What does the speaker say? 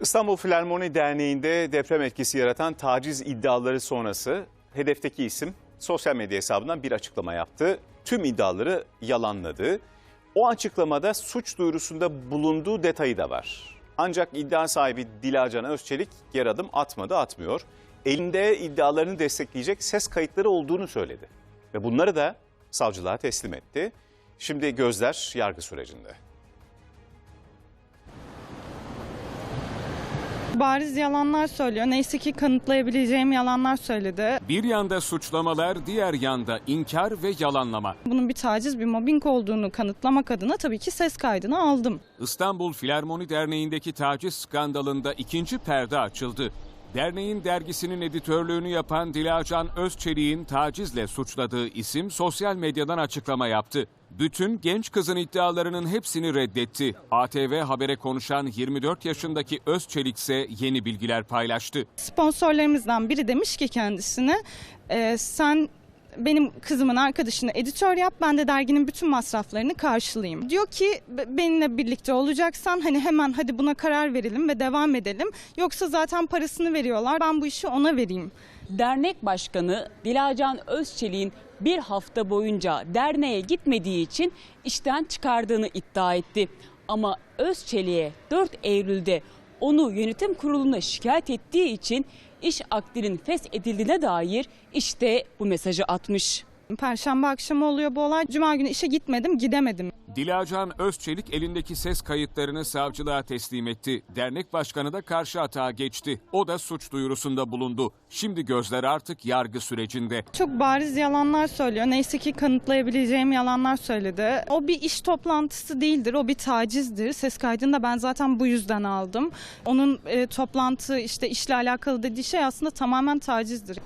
İstanbul Filarmoni Derneği'nde deprem etkisi yaratan taciz iddiaları sonrası hedefteki isim sosyal medya hesabından bir açıklama yaptı. Tüm iddiaları yalanladı. O açıklamada suç duyurusunda bulunduğu detayı da var. Ancak iddia sahibi Dilacan Özçelik yer adım atmadı, atmıyor. Elinde iddialarını destekleyecek ses kayıtları olduğunu söyledi. Ve bunları da savcılığa teslim etti. Şimdi gözler yargı sürecinde. Bariz yalanlar söylüyor. Neyse ki kanıtlayabileceğim yalanlar söyledi. Bir yanda suçlamalar, diğer yanda inkar ve yalanlama. Bunun bir taciz, bir mobbing olduğunu kanıtlamak adına tabii ki ses kaydını aldım. İstanbul Filarmoni Derneği'ndeki taciz skandalında ikinci perde açıldı. Derneğin dergisinin editörlüğünü yapan Dilacan Özçelik'in tacizle suçladığı isim sosyal medyadan açıklama yaptı. Bütün genç kızın iddialarının hepsini reddetti. ATV Haber'e konuşan 24 yaşındaki Özçelik ise yeni bilgiler paylaştı. Sponsorlarımızdan biri demiş ki kendisine "E, sen benim kızımın arkadaşını editör yap ben de derginin bütün masraflarını karşılayayım. Diyor ki "Be- benimle birlikte olacaksan hani hemen hadi buna karar verelim ve devam edelim. Yoksa zaten parasını veriyorlar ben bu işi ona vereyim. Dernek Başkanı Dilacan Özçelik'in bir hafta boyunca derneğe gitmediği için işten çıkardığını iddia etti. Ama Özçelik'e 4 Eylül'de onu yönetim kuruluna şikayet ettiği için iş akdinin feshedildiğine dair işte bu mesajı atmış. Perşembe akşamı oluyor bu olay. Cuma günü işe gitmedim gidemedim. Dilacan Özçelik elindeki ses kayıtlarını savcılığa teslim etti. Dernek başkanı da karşı atağa geçti. O da suç duyurusunda bulundu. Şimdi gözler artık yargı sürecinde. Çok bariz yalanlar söylüyor. Neyse ki kanıtlayabileceğim yalanlar söyledi. O bir iş toplantısı değildir. O bir tacizdir. Ses kaydını da ben zaten bu yüzden aldım. Onun e, toplantı işte işle alakalı dediği şey aslında tamamen tacizdir.